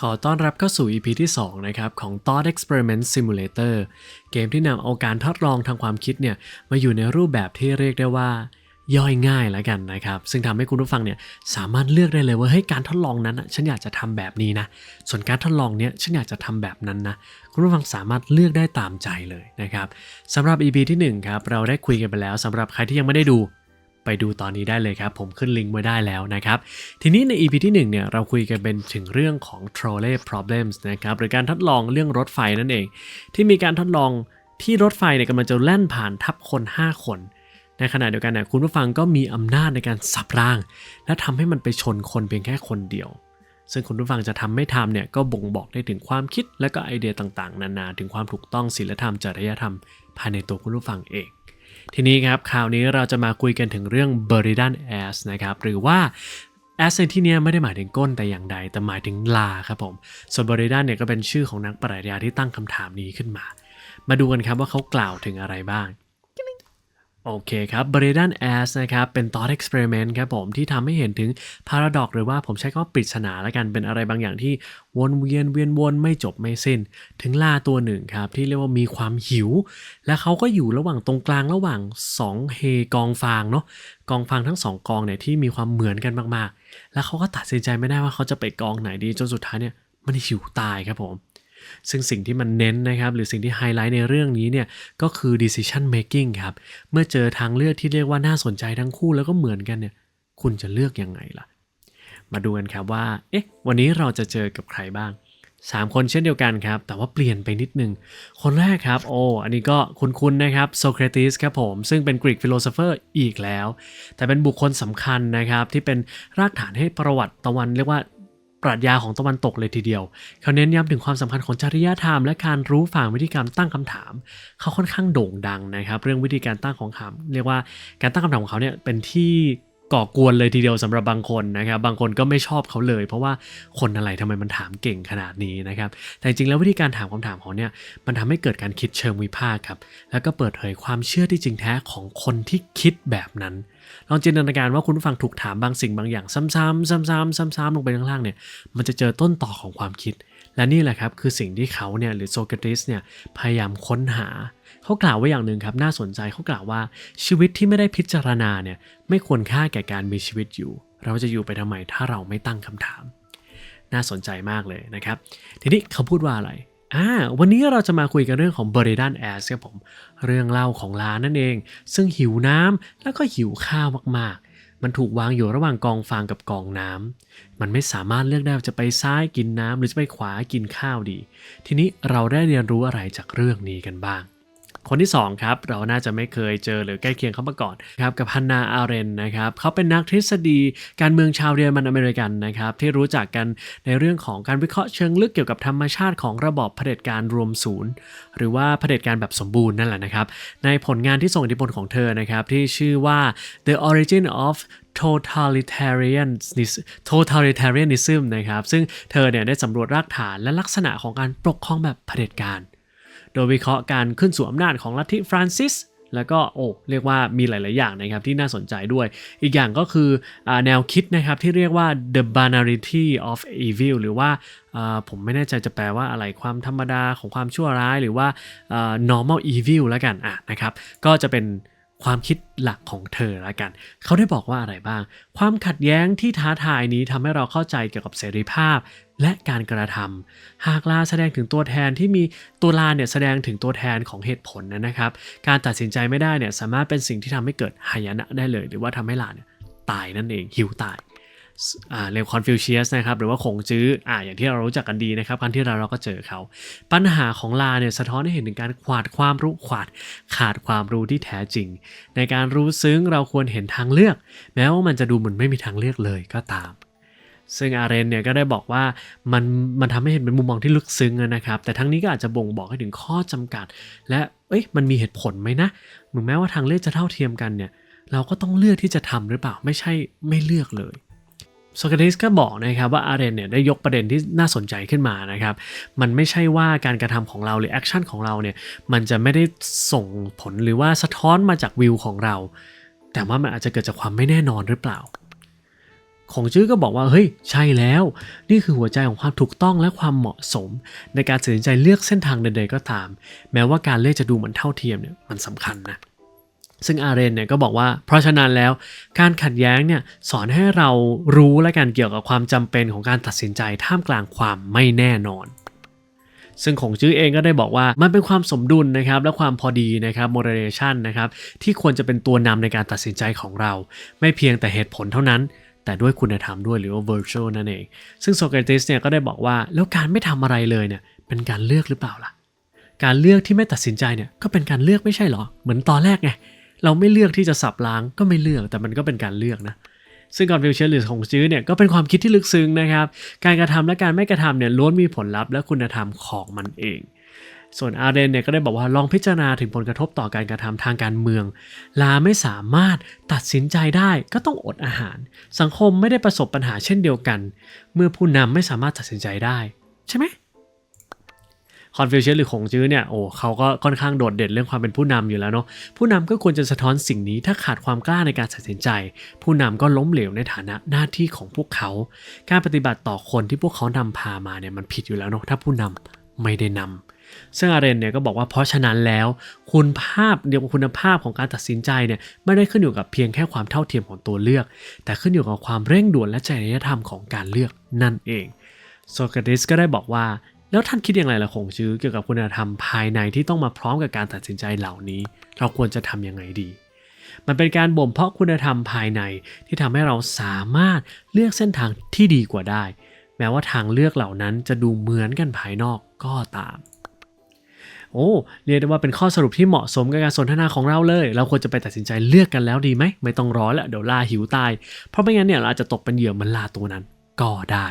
ขอต้อนรับเข้าสู่ EP ที่ 2 นะครับของ Thought Experiment Simulator เกมที่นำเอาการทดลองทางความคิดเนี่ยมาอยู่ในรูปแบบที่เรียกได้ว่า ย่อยง่ายแล้วกันนะครับ ซึ่งทำให้คุณผู้ฟังเนี่ยสามารถเลือกได้เลยว่าเฮ้ยการทดลองนั้นนะฉันอยากจะทำแบบนี้นะ ส่วนการทดลองเนี้ยฉันอยากจะทำแบบนั้นนะคุณผู้ฟังสามารถเลือกได้ตามใจเลยนะครับสำหรับ EP ที่1ครับเราได้คุยกันไปแล้วสำหรับใครที่ยังไม่ได้ดู ไปดูตอนนี้ได้เลยครับ ผมขึ้นลิงก์ไว้ได้แล้วนะครับ ทีนี้ใน EP ที่1เนี่ยเราคุยกันเป็นถึงเรื่องของ trolley problems นะครับหรือการทดลองเรื่องรถไฟนั่นเอง ที่มีการทดลองที่รถไฟเนี่ยกำลังจะแล่นผ่านทับคน 5 คนในขณะเดียวกันเนี่ยคุณผู้ฟังก็มีอำนาจในการสับร่าง และทำให้มันไปชนคนเพียงแค่คนเดียว ซึ่งคุณผู้ฟังจะทำไม่ทำเนี่ยก็บ่งบอกได้ถึงความคิดและก็ไอเดียต่างๆ นานาถึงความถูกต้องศีลธรรมจริยธรรม ภายในตัวคุณผู้ฟังเอง ทีนี้ครับคราวนี้เราจะมาคุยกันถึงเรื่อง b u r i d a n ass นะครับหรือว่า ass ในที่เนี้ยไม่ได้หมายถึงก้นแต่อย่างใด แต่หมายถึงลาครับผม ส่วน b u r i d a n เนี่ยก็เป็นชื่อของนักปรัชญาที่ตั้งคำถามนี้ขึ้นมา มาดูกันครับว่าเขากล่าวถึงอะไรบ้าง โอเคครับ b r e d a n As นะครับ เป็น thought experiment ครับผมที่ทำให้เห็นถึง paradox หรือว่าผมใช้คำว่าปริศนาแล้วกัน เป็นอะไรบางอย่างที่วนเวียนเวียนวนไม่จบไม่สิ้น ถึงล่าตัวหนึ่งครับ ที่เรียกว่ามีความหิว และเขาก็อยู่ระหว่างตรงกลางระหว่าง 2 เฮกองฟางเนาะกองฟางทั้ง 2 กองเนี่ยที่มีความเหมือนกันมากๆ แล้วเขาก็ตัดสินใจไม่ได้ว่าเขาจะไปกองไหนดีจนสุดท้ายเนี่ยมันหิวตายครับผม ซึ่งสิ่งที่มันเน้นนะครับ หรือสิ่งที่ไฮไลท์ในเรื่องนี้เนี่ยก็คือ decision making ครับ เมื่อเจอทางเลือกที่เรียกว่าน่าสนใจทั้งคู่แล้วก็เหมือนกันเนี่ย คุณจะเลือกยังไงล่ะ มาดูกันครับว่า เอ๊ะ วันนี้เราจะเจอกับใครบ้าง 3 คนเช่นเดียวกันครับ แต่ว่าเปลี่ยนไปนิดนึง คนแรกครับ โอ้ อันนี้ก็คุ้นๆนะครับ โซเครติสครับผม ซึ่งเป็นกรีกฟิโลโซเฟอร์อีกแล้ว แต่เป็นบุคคลสำคัญนะครับ ที่เป็นรากฐานให้ประวัติตะวันเรียกว่า ปรัชญาของตะวันตกเลยทีเดียว เขาเน้นย้ำถึงความสำคัญของจริยธรรม และการรู้ฝ่างวิธีการตั้งคำถาม เขาค่อนข้างโด่งดังนะครับ เรื่องวิธีการตั้งของคำเรียกว่าการตั้งคำถามของเขาเนี่ยเป็นที่ ก่อกวนเลยทีเดียวสำหรับบางคนนะครับบางคนก็ไม่ชอบเขาเลย เพราะว่าคนอะไรทำไมมันถามเก่งขนาดนี้นะครับแต่จริงแล้ววิธีการถามคำถามของเนี่ยมันทำให้เกิดการคิดเชิงวิพากษ์ครับแล้วก็เปิดเผยความเชื่อที่จริงแท้ของคนที่คิดแบบนั้น ลองจินตนาการว่าคุณฟังถูกถามบางสิ่งบางอย่างซ้ำๆซ้ำๆซ้ำๆลงไปข้างล่างเนี่ยมันจะเจอต้นต่อของความคิด และนี่แหละครับคือสิ่งที่เขาเนี่ยหรือโซเครติสเนี่ยพยายามค้นหา เขากล่าวไว้อย่างหนึ่งครับน่าสนใจเขากล่าวว่าชีวิตที่ไม่ได้พิจารณาเนี่ยไม่ควรค่าแก่การมีชีวิตอยู่ เราจะอยู่ไปทำไมถ้าเราไม่ตั้งคำถาม น่าสนใจมากเลยนะครับ ทีนี้เขาพูดว่าอะไรอ่าวันนี้เราจะมาคุยกันเรื่องของ b u r i d a n Ass ครับผม เรื่องเล่าของลานั่นเอง ซึ่งหิวน้ำแล้วก็หิวข้าวมาก มันถูกวางอยู่ระหว่างกองฟางกับกองน้ำมันไม่สามารถเลือกได้ว่าจะไปซ้ายกินน้ำหรือจะไปขวากินข้าวดี ทีนี้เราได้เรียนรู้อะไรจากเรื่องนี้กันบ้าง คนที่2ครับเราน่าจะไม่เคยเจอหรือใกล้เคียงเขามาก่อนครับกับฮันนาอาเรนนะครับเขาเป็นนักทฤษฎีการเมืองชาวเยอรมันอเมริกันนะครับที่รู้จักกันในเรื่องของการวิเคราะห์เชิงลึกเกี่ยวกับธรรมชาติของระบอบเผด็จการรวมศูนย์ หรือว่าเผด็จการแบบสมบูรณ์นั่นแหละนะครับในผลงานที่ส่งอิทธิพลของเธอนะครับที่ชื่อว่า The Origin of totalitarianism totalitarianism นะครับซึ่งเธอเนี่ยได้สำรวจรากฐานและลักษณะของการปกครองแบบเผด็จการ ดยวิเคราะห์การขึ้นสู่อำนาจของลัทธิฟรานซิสแล้วก็โอ้เรียกว่ามีหลาย ๆ อย่างนะครับที่น่าสนใจด้วย อีกอย่างก็คืออแนวคิดนะครับที่เรียกว่า the binarity of evil หรือว่าผมไม่แน่ใจจะแปลว่าอะไรความธรรมดาของความชั่วร้ายหรือว่าอ่า normal evil แล้วกันอะนะครับ ก็จะเป็น ความคิดหลักของเธอละกัน เขาได้บอกว่าอะไรบ้าง ความขัดแย้งที่ท้าทายนี้ทำให้เราเข้าใจเกี่ยวกับเสรีภาพ และการกระทำหากลาแสดงถึงตัวแทนที่มีตัวลาเนี่ยแสดงถึงตัวแทนของเหตุผลนะครับ การตัดสินใจไม่ได้เนี่ยสามารถเป็นสิ่งที่ทำให้เกิดหายนะได้เลย หรือว่าทำให้ลาเนี่ยตายนั่นเองหิวตาย เรียกคอนฟิวเชียสนะครับหรือว่าขงจื้ออ่าอย่างที่เรารู้จักกันดีนะครับครั้งที่เราเราก็เจอเขา ปัญหาของลาเนี่ยสะท้อนให้เห็นถึงการขาดความรู้ขาดขาดความรู้ที่แท้จริง ในการรู้ซึ้งเราควรเห็นทางเลือก แม้ว่ามันจะดูเหมือนไม่มีทางเลือกเลยก็ตามซึ่งอาเรนเนี่ยก็ได้บอกว่ามันมันทำให้เห็นเป็นมุมมองที่ลึกซึ้งนะครับ แต่ทั้งนี้ก็อาจจะบ่งบอกให้ถึงข้อจำกัด และเอ้ยมันมีเหตุผลไหมนะถึงแม้ว่าทางเลือกจะเท่าเทียมกันเนี่ย เราก็ต้องเลือกที่จะทำหรือเปล่าไม่ใช่ไม่เลือกเลย โซเครติสก็บอกนะครับว่าอาเรนเนี่ยได้ยกประเด็นที่น่าสนใจขึ้นมานะครับ มันไม่ใช่ว่าการกระทำของเราหรือแอคชั่นของเราเนี่ยมันจะไม่ได้ส่งผลหรือว่าสะท้อนมาจากวิวของเรา แต่ว่ามันอาจจะเกิดจากความไม่แน่นอนหรือเปล่า ของจื้อก็บอกว่าเฮ้ยใช่แล้ว นี่คือหัวใจของความถูกต้องและความเหมาะสม ในการตัดสินใจเลือกเส้นทางใดๆก็ตาม แม้ว่าการเลือกจะดูเหมือนเท่าเทียมเนี่ยมันสำคัญนะ ซึ่งอาเรนเนี่ยก็บอกว่า เพราะฉะนั้นแล้วการขัดแย้งเนี่ยสอนให้เรารู้และการเกี่ยวกับความจำเป็นของการตัดสินใจท่ามกลางความไม่แน่นอน ซึ่งของจื้อเองก็ได้บอกว่ามันเป็นความสมดุลนะครับและความพอดีนะครับ moderation นะครับที่ควรจะเป็นตัวนำในการตัดสินใจของเรา ไม่เพียงแต่เหตุผลเท่านั้น แต่ด้วยคุณธรรมด้วยหรือว่า virtue นั่นเอง ซึ่งโซเครติสเนี่ยก็ได้บอกว่าแล้วการไม่ทำอะไรเลยเนี่ยเป็นการเลือกหรือเปล่าล่ะ การเลือกที่ไม่ตัดสินใจเนี่ยก็เป็นการเลือกไม่ใช่หรอเหมือนตอนแรกไง เราไม่เลือกที่จะสับล้างก็ไม่เลือกแต่มันก็เป็นการเลือกนะซึ่งกอนฟิวเชอร์หรือของจื้อเนี่ยก็เป็นความคิดที่ลึกซึ้งนะครับ การกระทำและการไม่กระทำเนี่ยล้วนมีผลลัพธ์และคุณธรรมของมันเอง ส่วนอาเรนเนี่ยก็ได้บอกว่าลองพิจารณาถึงผลกระทบต่อการกระทำทางการเมือง ลาไม่สามารถตัดสินใจได้ก็ต้องอดอาหาร สังคมไม่ได้ประสบปัญหาเช่นเดียวกัน เมื่อผู้นำไม่สามารถตัดสินใจได้ ใช่ไหม คอนฟิวเชียหรือขงจื้อเนี่ยโอ้เขาก็ค่อนข้างโดดเด่นเรื่องความเป็นผู้นำอยู่แล้วเนาะผู้นำก็ควรจะสะท้อนสิ่งนี้ถ้าขาดความกล้าในการตัดสินใจ ผู้นำก็ล้มเหลวในฐานะหน้าที่ของพวกเขา การปฏิบัติต่อคนที่พวกเขานำพามาเนี่ยมันผิดอยู่แล้วเนาะถ้าผู้นำไม่ได้นำซึ่งอาเรนเนี่ยก็บอกว่าเพราะฉะนั้นแล้ว คุณภาพเดียวกับคุณภาพของการตัดสินใจเนี่ยไม่ได้ขึ้นอยู่กับเพียงแค่ความเท่าเทียมของตัวเลือก แต่ขึ้นอยู่กับความเร่งด่วนและจริยธรรมของการเลือกนั่นเองโซเครติสก็ได้บอกว่า แล้วท่านคิดอย่างไรล่ะคงชื้อเกี่ยวกับคุณธรรมภายในที่ต้องมาพร้อมกับการตัดสินใจเหล่านี้ เราควรจะทำยังไงดี มันเป็นการบ่มเพาะคุณธรรมภายในที่ทำให้เราสามารถเลือกเส้นทางที่ดีกว่าได้ แม้ว่าทางเลือกเหล่านั้นจะดูเหมือนกันภายนอกก็ตามโอ้เรียกได้ว่าเป็นข้อสรุปที่เหมาะสมกับการสนทนาของเราเลย เราควรจะไปตัดสินใจเลือกกันแล้วดีไหม ไม่ต้องรอแล้วเดี๋ยวลาหิวตาย เพราะไม่งั้นเนี่ยเราอาจจะตกเป็นเหยื่อมือนลาตัวนั้นก็ได้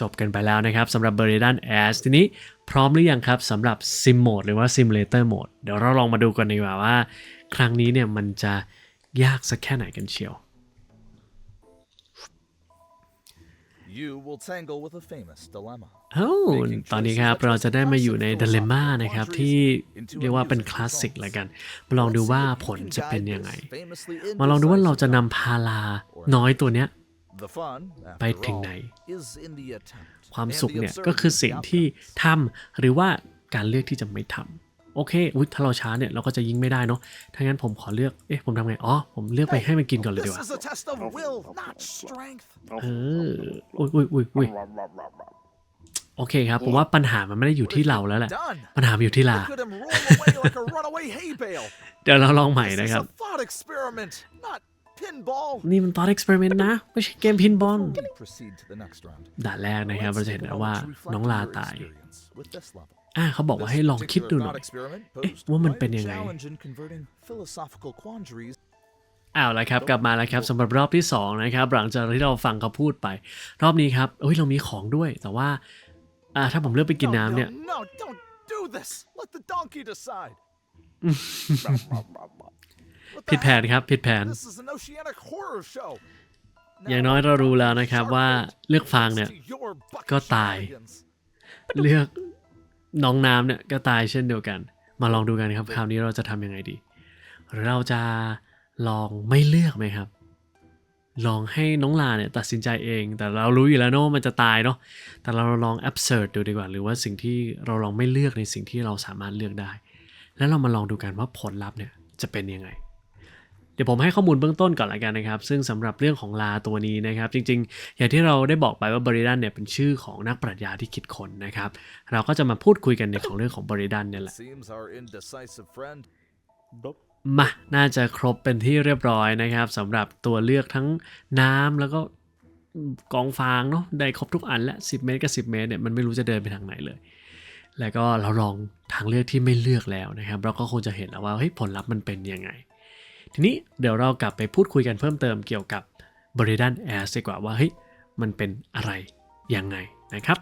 จบกันไปแล้วนะครับสำหรับ b e r i d a n As ทีนี้พร้อมหรือยังครับสำหรับ Sim Mode หรือว่า Simulator Mode เดี๋ยวเราลองมาดูกันดีกว่าว่า ครั้งนี้เนี่ยมันจะยากสักแค่ไหนกันเชียว You will tangle with a famous dilemma. เอ้าตอนนี้ครับเราจะได้มาอยู่ใน Dilemma นะครับที่เรียกว่าเป็นคลาสสิกแล้วกัน มาลองดูว่าผลจะเป็นยังไง มาลองดูว่าเราจะนำพาลาน้อยตัวเนี้ย The fun, ไป after ถึงไหน all, is in the attempt ความ and สุข the เนี่ยก็คือ absurdity สิ่ง of the ที่ทำหรือว่าการเลือกที่จะไม่ทำโอเคอุ๊ยถ้าเราช้าเนี่ยเราก็จะยิงไม่ได้เนาะถ้างั้นผมขอเลือกเอ๊ะผมทำไงอ๋อผมเลือกไปให้มันกินก่อนเลยดีก This ว่า is a test of will, not strength. เอออุ้ยอุ้ยอุ้ยอุ้ยโอเคครับ ผมว่าปัญหามันไม่ได้อยู่ที่เราแล้วแหละ Done. ปัญหามันอยู่ที่ลา Look at him roll away like a runaway hay bale. เดี๋ยวเราลองใหม่ This นะ is ครับ a thought experiment, not pinball. นี่มันตอนเอ็กซ์เพร์เมนต์นะ ไม่ใช่เกมพินบอล Before we proceed to the next round, ด่านแรกนะครับ เรา let's จะเห็น take a นะว่า moment to reflect น้อง on ลา your ตาย experience with this level. อ่าเขาบอกว่าให้ลองคิดดูหน่อย This particular thought experiment เอ๊ะ posed ว่ามัน quite เป็น a ยังไง challenge in converting philosophical quandaries อ้าวแล้วครับ กลับมาแล้วครับสำหรับรอบที่2นะครับหลังจากที่เราฟังเขาพูดไป รอบนี้ครับเอ้ยเรามีของด้วย แต่ว่าอ่าถ้าผมเลือกไปกินน้ำเนี่ย ผิ the ดแผน heck? ครับผิดแผน This is an oceanic horror show. อย่างน้อยเรารู้แล้วนะครับว่าเลือกฟางเนี่ยก็ตาย เลือกน้องน้ำเนี่ยก็ตายเช่นเดียวกัน มาลองดูกันครับคราวนี้เราจะทำยังไงดีหรือเราจะลองไม่เลือกไหมครับ ลองให้น้องลาเนี่ยตัดสินใจเอง แต่เรารู้อยู่แล้วเนอะว่ามันจะตายเนาะแต่เราลอง absurd ดูดีกว่า หรือว่าสิ่งที่เราลองไม่เลือกในสิ่งที่เราสามารถเลือกได้ แล้วเรามาลองดูกันว่าผลลัพธ์เนี่ยจะเป็นยังไง เดี๋ยวผมให้ข้อมูลเบื้องต้นก่อนละกันนะครับ ซึ่งสำหรับเรื่องของลาตัวนี้นะครับ จริงๆ อย่างที่เราได้บอกไปว่าบริดันเนี่ยเป็นชื่อของนักปรัชญาที่คิดค้นนะครับ เราก็จะมาพูดคุยกันในของเรื่องของบริดันเนี่ยแหละ Seems our indecisive friend มาน่าจะครบเป็นที่เรียบร้อยนะครับสำหรับตัวเลือกทั้งน้ำแล้วก็กองฟางเนาะได้ครบทุกอันและ 10 เมตรกับ10 เมตรเนี่ยมันไม่รู้จะเดินไปทางไหนเลย แล้วก็เราลองทางเลือกที่ไม่เลือกแล้วนะครับ เราก็คงจะเห็นแล้วว่าเฮ้ยผลลัพธ์มันเป็นยังไง ทีนี้เดี๋ยวเรากลับไปพูดคุยกันเพิ่มเติมเกี่ยวกับบริดันแอสดีกว่าว่าเฮ้ยมันเป็นอะไรยังไงนะครับ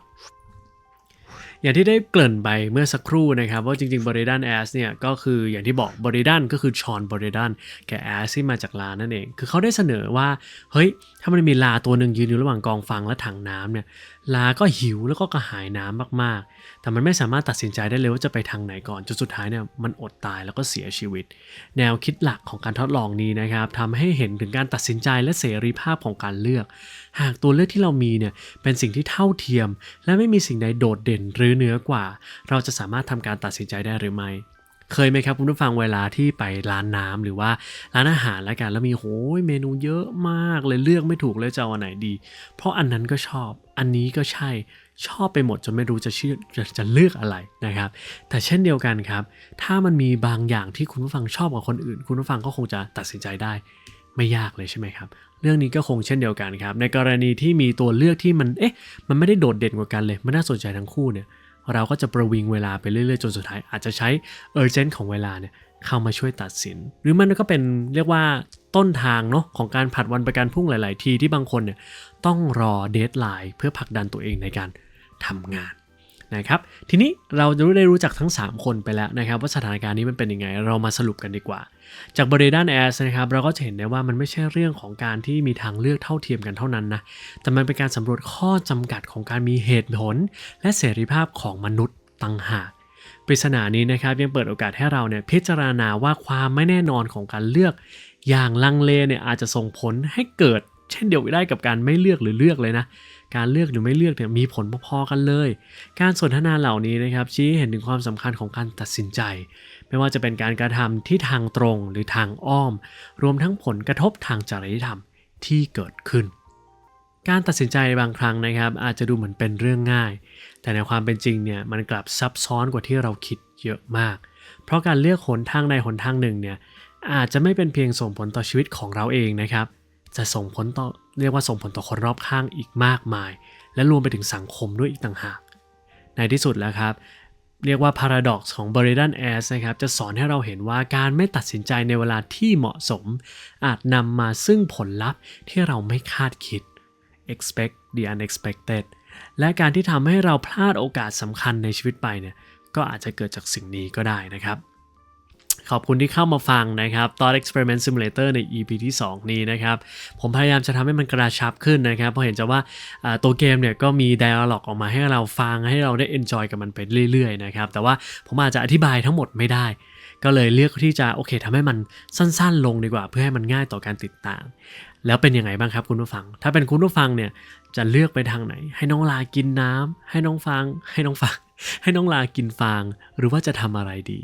อย่างที่ได้เกริ่นไปเมื่อสักครู่นะครับ ว่าจริงๆบริดันแอสเนี่ยก็คืออย่างที่บอกบริดันก็คือชอนบริดันแกแอสที่มาจากลานั่นเอง คือเขาได้เสนอว่าเฮ้ยถ้ามันมีลาตัวหนึ่งยืนอยู่ระหว่างกองฟางและถังน้ำเนี่ย ลาก็หิวแล้วก็กระหายน้ำมากๆ แต่มันไม่สามารถตัดสินใจได้เลยว่าจะไปทางไหนก่อน จนสุดท้ายเนี่ยมันอดตายแล้วก็เสียชีวิต แนวคิดหลักของการทดลองนี้นะครับทำให้เห็นถึงการตัดสินใจและเสรีภาพของการเลือก หากตัวเลือกที่เรามีเนี่ยเป็นสิ่งที่เท่าเทียม และไม่มีสิ่งใดโดดเด่นหรือเหนือกว่า เราจะสามารถทำการตัดสินใจได้หรือไม่ เคยไหมครับคุณผู้ฟังเวลาที่ไปร้านน้ำหรือว่าร้านอาหารแล้วกันแล้วมีโหยเมนูเยอะมากเลยเลือกไม่ถูกเลยจะเอาอันไหนดี เพราะอันนั้นก็ชอบ อันนี้ก็ใช่ชอบไปหมดจนไม่รู้จะชื่อจะจะเลือกอะไรนะครับ แต่เช่นเดียวกันครับ ถ้ามันมีบางอย่างที่คุณผู้ฟังชอบกว่าคนอื่น คุณผู้ฟังก็คงจะตัดสินใจได้ไม่ยากเลยใช่ไหมครับ เรื่องนี้ก็คงเช่นเดียวกันครับ ในกรณีที่มีตัวเลือกที่มันเอ๊ะมันไม่ได้โดดเด่นกว่ากันเลย มันน่าสนใจทั้งคู่เนี่ย เราก็จะประวิงเวลาไปเรื่อยๆ จนสุดท้าย อาจจะใช้เออร์เจนของเวลาเนี่ยเข้ามาช่วยตัดสิน หรือมันก็เป็นเรียกว่าต้นทางเนาะของการผัดวันประกันพรุ่งหลาย ๆ ทีที่บางคนเนี่ยต้องรอเดทไลน์เพื่อผลักดันตัวเองในการทำงาน นะครับทีนี้เราจะได้รู้จักทั้ง 3 คนไปแล้วนะครับว่าสถานการณ์นี้มันเป็นยังไง เรามาสรุปกันดีกว่า จากบริด้านแอสนะครับเราก็จะเห็นได้ว่ามันไม่ใช่เรื่องของการที่มีทางเลือกเท่าเทียมกันเท่านั้นนะแต่มันเป็นการสำรวจข้อจำกัดของการมีเหตุผล และเสรีภาพของมนุษย์ต่างหากปริศนานี้นะครับยังเปิดโอกาสให้เราเนี่ยพิจารณาว่าความไม่แน่นอนของการเลือก อย่างลังเลเนี่ยอาจจะส่งผลให้เกิด เช่นเดียวกันได้กับการไม่เลือกหรือเลือกเลยนะ การเลือกหรือไม่เลือกเนี่ยมีผลพอๆกันเลย การสนทนาเหล่านี้นะครับชี้ให้เห็นถึงความสำคัญของการตัดสินใจ ไม่ว่าจะเป็นการกระทำที่ทางตรงหรือทางอ้อม รวมทั้งผลกระทบทางจริยธรรมที่เกิดขึ้น การตัดสินใจบางครั้งนะครับ อาจจะดูเหมือนเป็นเรื่องง่าย แต่ในความเป็นจริงเนี่ยมันกลับซับซ้อนกว่าที่เราคิดเยอะมาก เพราะการเลือกหนทางใดหนทางหนึ่งเนี่ยอาจจะไม่เป็นเพียงส่งผลต่อชีวิตของเราเองนะครับ จะส่งผลต่อเรียกว่าส่งผลต่อคนรอบข้างอีกมากมาย และรวมไปถึงสังคมด้วยอีกต่างหาก ในที่สุดแล้วครับ เรียกว่า paradox ของ b u r i d a n a s นะครับจะสอนให้เราเห็นว่าการไม่ตัดสินใจในเวลาที่เหมาะสม อาจนำมาซึ่งผลลัพธ์ที่เราไม่คาดคิด expect the unexpected และการที่ทำให้เราพลาดโอกาสสำคัญในชีวิตไปเนี่ยก็อาจจะเกิดจากสิ่งนี้ก็ได้นะครับ ขอบคุณที่เข้ามาฟังนะครับ Thought Experiment Simulator ใน EP ที่ 2 นี้นะครับ ผมพยายามจะทำให้มันกระชับขึ้นนะครับเพราะเห็นจะว่าตัวเกมเนี่ยก็มี dialog ออกมาให้เราฟังให้เราได้ enjoy กับมันไปเรื่อยๆนะครับแต่ว่าผมอาจจะอธิบายทั้งหมดไม่ได้ ก็เลยเลือกที่จะโอเคทำให้มันสั้นๆ ลงดีกว่า เพื่อให้มันง่ายต่อการติดตามแล้วเป็นยังไงบ้างครับคุณผู้ฟัง ถ้าเป็นคุณผู้ฟังเนี่ยจะเลือกไปทางไหน ให้น้องลากินน้ำให้น้องฟัง ให้น้องฟัง ให้น้องลากินฟาง หรือว่าจะทำอะไรดี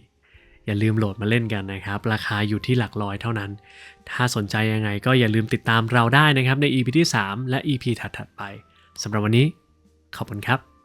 อย่าลืมโหลดมาเล่นกันนะครับ ราคาอยู่ที่หลักร้อยเท่านั้น ถ้าสนใจยังไงก็อย่าลืมติดตามเราได้นะครับใน EP ที่ 3 และ EP ถัดๆไปสำหรับวันนี้ ขอบคุณครับ